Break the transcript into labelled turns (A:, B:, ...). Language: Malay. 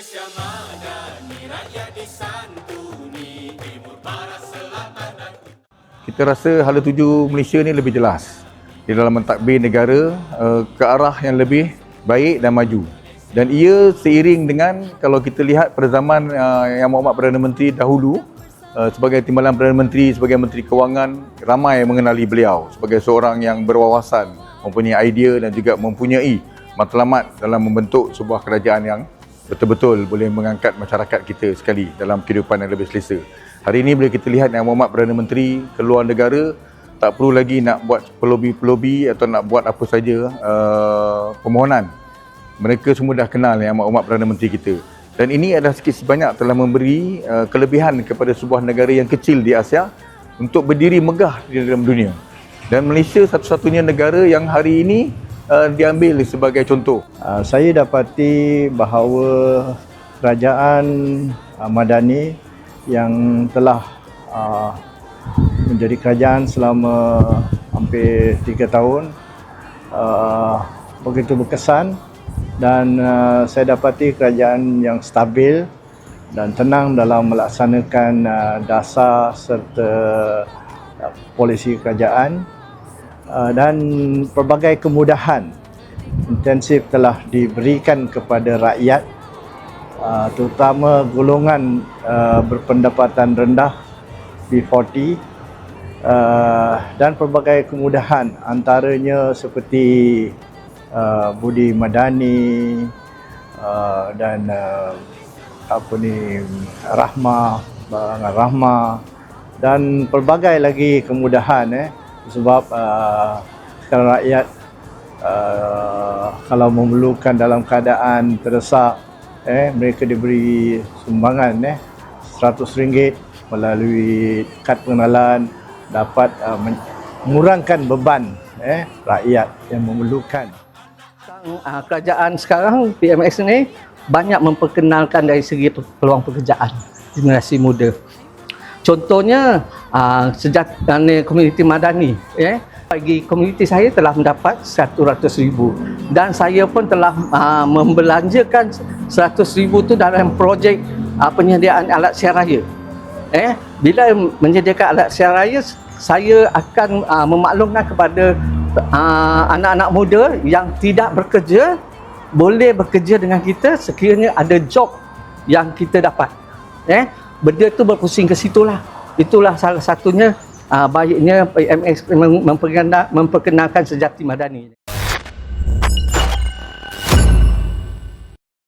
A: Malaysia madani, rakyat disantuni, timur, barat, selatan dan
B: kita rasa hala tuju Malaysia ni lebih jelas di dalam mentadbir negara uh, ke arah yang lebih baik dan maju. Dan ia seiring dengan kalau kita lihat pada zaman uh, yang Muhammad Perdana Menteri dahulu uh, sebagai timbalan Perdana Menteri, sebagai Menteri Kewangan, ramai mengenali beliau sebagai seorang yang berwawasan, mempunyai idea dan juga mempunyai matlamat dalam membentuk sebuah kerajaan yang betul-betul boleh mengangkat masyarakat kita sekali dalam kehidupan yang lebih selesa. Hari ini bila kita lihat yang Muhammad Perdana Menteri keluar negara tak perlu lagi nak buat pelobi-pelobi atau nak buat apa saja uh, permohonan. Mereka semua dah kenal yang Muhammad Perdana Menteri kita. Dan ini adalah sikit sebanyak telah memberi uh, kelebihan kepada sebuah negara yang kecil di Asia untuk berdiri megah di dalam dunia. Dan Malaysia satu-satunya negara yang hari ini uh, diambil sebagai contoh.
C: Uh, saya dapati bahawa kerajaan uh, Madani yang telah uh, menjadi kerajaan selama hampir tiga tahun uh, begitu berkesan dan uh, saya dapati kerajaan yang stabil dan tenang dalam melaksanakan uh, dasar serta uh, polisi kerajaan uh, dan pelbagai kemudahan intensif telah diberikan kepada rakyat uh, terutama golongan uh, berpendapatan rendah B40 uh, dan pelbagai kemudahan antaranya seperti budi madani dan apa ni rahmah barangan rahmah dan pelbagai lagi kemudahan eh sebab uh, sekarang rakyat uh, kalau memerlukan dalam keadaan terdesak eh mereka diberi sumbangan eh RM100 melalui kad pengenalan dapat uh, mengurangkan beban eh rakyat yang memerlukan
D: uh, kerajaan sekarang PMX ni banyak memperkenalkan dari segi peluang pekerjaan generasi muda. Contohnya uh, sejak uh, ni komuniti madani eh bagi komuniti saya telah mendapat 100,000 dan saya pun telah uh, membelanjakan 100,000 tu dalam projek uh, penyediaan alat siar raya. Eh bila menyediakan alat siar raya saya akan uh, memaklumkan kepada uh, anak-anak muda yang tidak bekerja boleh bekerja dengan kita sekiranya ada job yang kita dapat. Eh, benda tu berpusing ke situlah. Itulah salah satunya uh, baiknya memperkenalkan, memperkenalkan sejati madani.